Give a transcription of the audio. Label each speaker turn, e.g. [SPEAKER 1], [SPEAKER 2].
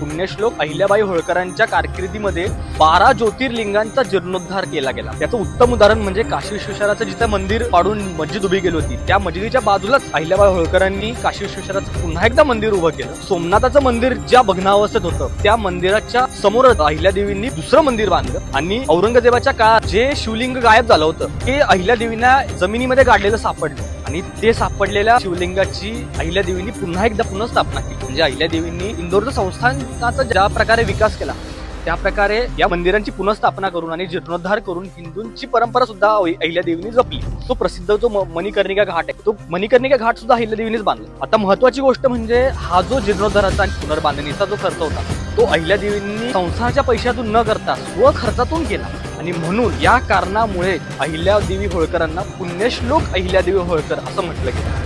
[SPEAKER 1] पुण्यश्लोक अहिल्याबाई होळकरांच्या कारकिर्दीमध्ये बारा ज्योतिर्लिंगांचा जीर्णोद्धार केला गेला. त्याचं उत्तम उदाहरण म्हणजे काशी विश्वेश्वराचं जिथं मंदिर पाडून मस्जिद उभी गेली होती. त्या मस्जिदीच्या बाजूलाच अहिल्याबाई होळकरांनी काशी विश्वेश्वराचं पुन्हा एकदा मंदिर उभं केलं. सोमनाथाचं मंदिर ज्या भग्नावस्थेत होतं त्या मंदिराच्या समोरच अहिल्यादेवींनी दुसरं मंदिर बांधलं. आणि औरंगजेबाच्या काळात जे शिवलिंग गायब झालं होतं ते अहिल्यादेवींना जमिनीमध्ये गाडलेलं सापडलं. आणि ते सापडलेल्या शिवलिंगाची अहिल्यादेवींनी पुन्हा एकदा पुनर्स्थापना केली. म्हणजे अहिल्यादेवींनी इंदोरचं संस्थानाचा ज्या प्रकारे विकास केला त्या प्रकारे या मंदिरांची पुनर्स्थापना करून आणि जीर्णोद्धार करून हिंदूंची परंपरा सुद्धा अहि- अहिल्यादेवींनी जपली. तो प्रसिद्ध जो मणिकर्णिका घाट आहे तो मणिकर्णिका घाट सुद्धा अहिल्यादेवीनेच बांधला. आता महत्वाची गोष्ट म्हणजे हा जो जीर्णोद्धाराचा आणि पुनर्बांधणीचा जो खर्च होता तो अहिल्यादेवींनी संसाराच्या पैशातून न करता स्व खर्चातून केला. आणि म्हणून या कारणामुळे अहिल्यादेवी होळकरांना पुण्यश्लोक अहिल्यादेवी होळकर असं म्हटलं गेलं.